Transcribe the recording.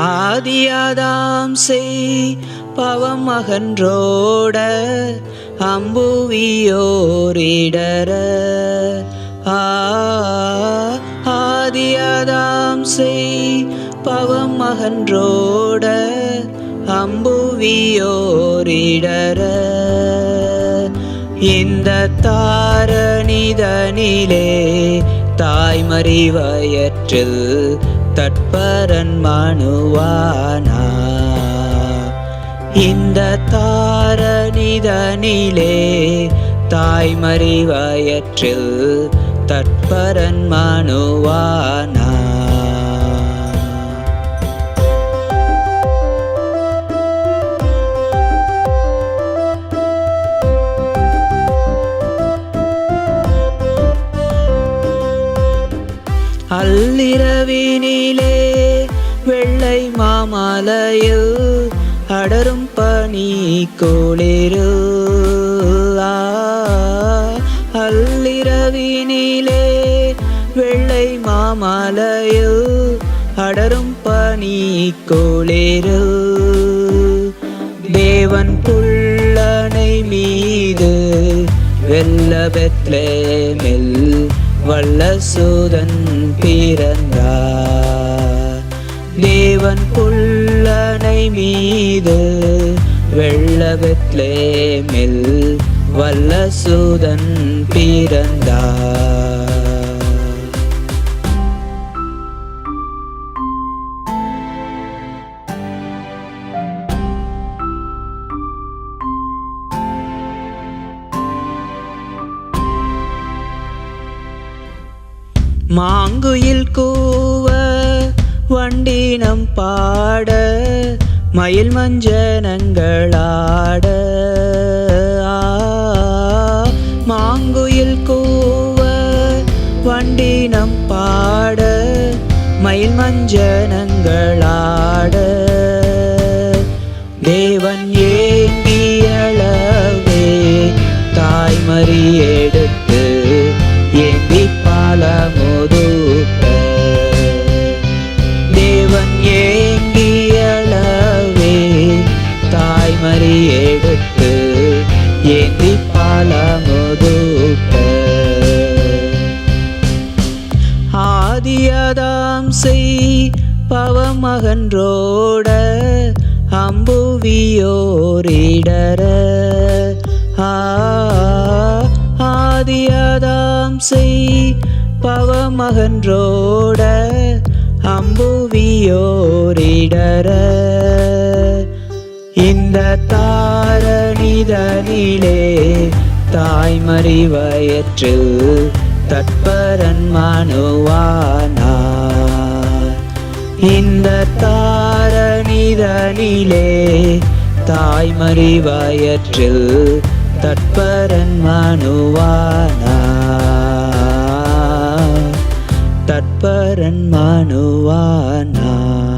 ஆதியாதாம் செய் பவம் அகன்றோட அம்புவியோரிடர ஆதியாதாம் செய் பவம் அகன்றோட அம்புவியோரிடர இந்த தாரணிதனிலே தாய்மறிவயற்றில் தற்பரன் மனுவானா? இந்த தாரணிதனிலே தாய்மறி தற்பரன் மனுவானா? அல்லிரவினிலே வெள்ளை மாமலையில் அடரும் பனி கோளிரு அல்லிரவினிலே வெள்ளை மாமலையில் அடரும் பனி கோளிரு தேவன் புள்ளனை மீது வெல்ல பெத்லேமில். வல்லசூதன் பிறந்தார். தேவன் புல்லனை மீது வெள்ள பெத்லேமில் வல்ல பிறந்தார். மாங்குயில் கூவ வண்டினம் பாட மயில் மஞ்சனங்களாட. மாங்குயில் கூவ வண்டினம் பாட மயில் மஞ்சனங்களாட. தேவன் ஏங்கியளவே தாய்மறியேடு ஏந்தி ஆதியதாம் செய் பவமகன்றோட அம்புவியோரிடர ஆ ஆதியதாம் செய் பவமகன்றோட அம்புவியோரிடர இந்த தாரணிதனிலே தாய்மறி வயற்றில் தற்பரன் மனுவானார். இந்த தாரணிதனிலே தாய்மறி வயற்றில் தற்பரன் மனுவானார். தற்பரன் மனுவானார்.